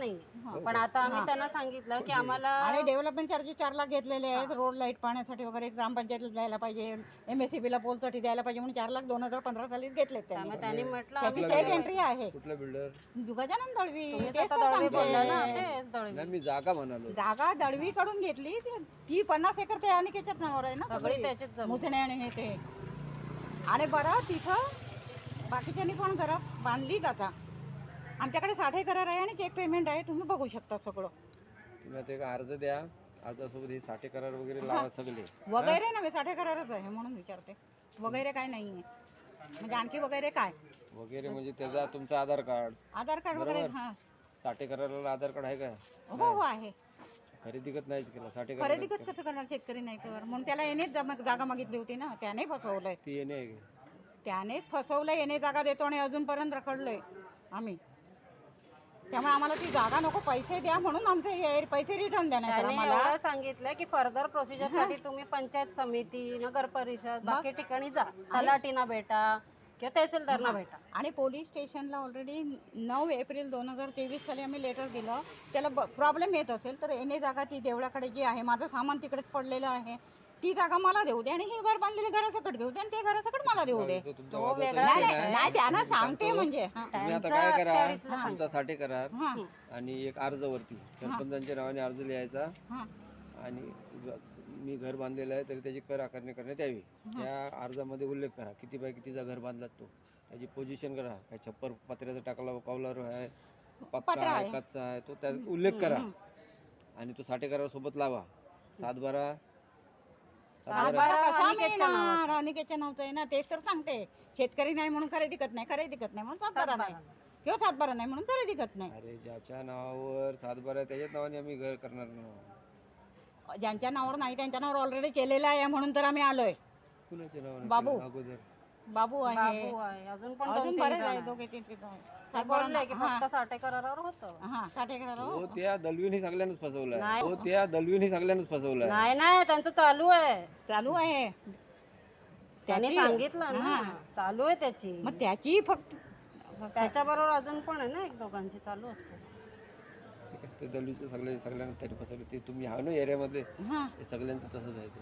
नाही. पण आता आम्ही त्यांना सांगितलं की आम्हाला आणि डेव्हलपमेंट चार्जेस चार लाख घेतलेले आहेत रोड लाइट पाहण्यासाठी वगैरे ग्रामपंचायतीला द्यायला पाहिजे एम एस सी बीला पोलसाठी द्यायला पाहिजे म्हणून चार लाख दोन हजार पंधरा सालीच घेतलेत त्यांनी. मग त्यांनी म्हटलं त्याची आम्ही सेफ एंट्री आहे. कुठला बिल्डर दळवी तुम्हीच तेच आता तर दळवी बोलला ना सांगते. तेच दळवी. नाही मी जागा म्हणालो जागा दळवीकडून घेतली ती- ती पन्नास एकर त्या अनिकेच्याच नावावर आहे ना सगळी त्याचीच जमीन. मुथणे आणि हे ते. आणि बरं तिथं बाकीच्यांनी पण घरं बांधलीच आता. आमच्याकडे साठे करार आहे आणि चेक पेमेंट आहे. तुम्ही बघू शकता सगळं. तुम्ही आता एक अर्ज द्या. अर्जासोबत हे साठे करार वगैरे लावा सगळे. वगैरे नव्हे साठे करारच आहे म्हणून विचारते. वगैरे काय नाही आहे म्हणजे आणखी वगैरे काय? वगैरे म्हणजे त्याचा तुमचं आधार कार्ड. आधार कार्ड वगैरे हां. साठे कराराला आधार कार्ड आहे का? हो हो आहे. खरेदी करत नाहीच केला साठे करार खरेदी कसं कसं करणार शेतकरी नाही तर म्हणून त्याला येणेच जमा- जागा मागितली होती ना त्याने फसवलंय. ती येणे आहे का? त्यानेच फसवलं येणे जागा देतो आणि अजूनपर्यंत रखडलोय आम्ही. त्यामुळे आम्हाला ती जागा नको पैसे द्या म्हणून आमचे हे पैसे रिटर्न तर त्यांनी आम्हाला. एवढं सांगितलं की फर्दर प्रोसिजरसाठी तुम्ही पंचायत समिती नगर परिषद बाकी ठिकाणी जा. तलाटीना भेटा किंवा तहसीलदारना भेटा. आणि पोलीस स्टेशनला ऑलरेडी नऊ एप्रिल दोन हजार तेवीस साली आम्ही लेटर दिलं. त्याला प्रॉब्लेम येत असेल तर येणे जागा ती देवळाकडे जी आहे माझं सामान तिकडेच पडलेलं आहे. ती जागा मला देऊ दे आणि ही घर बांधलेले घरासकट देऊ दे आणि ते घरासकट मला देऊ दे. तो तुमचा तो वादाचा वेगळा नाही विषय नाही नाही. नाही त्यांना सांगते म्हणजे. हा. तुम्ही आता काय करा? तुमचा साठे करार हा. आणि एक अर्जवरती सरपंचांच्या नावाने अर्ज लिहायचा. हा. आणि मी घर बांधलेलं आहे तरी त्याची कर आकारणी करण्यात यावी. त्या अर्जामध्ये उल्लेख करा. किती बाय कितीचा घर बांधलात तो. त्याची पोझिशन करा. काय छप्पर पत्र्याचा टाकला कौलार आहे पक्का आहे कच्चा आहे तो त्यात उल्लेख करा. आणि तो साठे करारासोबत लावा. सातबारा सातबारा कसा मिळणार अनिकेतच्या नावचं. आहे ना तेच तर सांगते. शेतकरी नाही म्हणून खरेदी करत नाही खरेदी करत नाही म्हणून सातबारा नाही. किंवा सातबारा नाही म्हणून खरेदी करत नाही. अरे ज्याच्या नावावर सातबारा त्याच्याच नावाने आम्ही घर करणार ना. ज्यांच्या नावावर नाही त्यांच्या नावावर ऑलरेडी केलेलं आहे म्हणून तर आम्ही आलोय. कुणाच्या नावाने बाबू. केलं? अगोदर. बाबू आहे. बाबू आहे. अजून पण अजून दोन बरेच तीन आहे. दोघे तीन तीन आहे. ते सातबारा बोलले की फक्त साठे करारावर होतं. हा साठे करा हो त्या दलवीने सगळ्यांनाच फसवलाय. नाही. हो त्या दलवीने सगळ्यांनाच फसवलाय. नाही नाही त्यांचं चालू आहे. चालू आहे. त्यांनी त्याची- सांगितलं ना. चालू आहे त्याची. मग त्याची फक्त त्याच्या बरोबर अजून पण आहे ना एक दोघांची चालू असते. ठीक आहे ते दलवीचं सगळे सगळ्यांना तरी फसवलं. ते तुम्ही हा ना एरियामध्ये? हा. हे सगळ्यांचं तसंच आहे ते.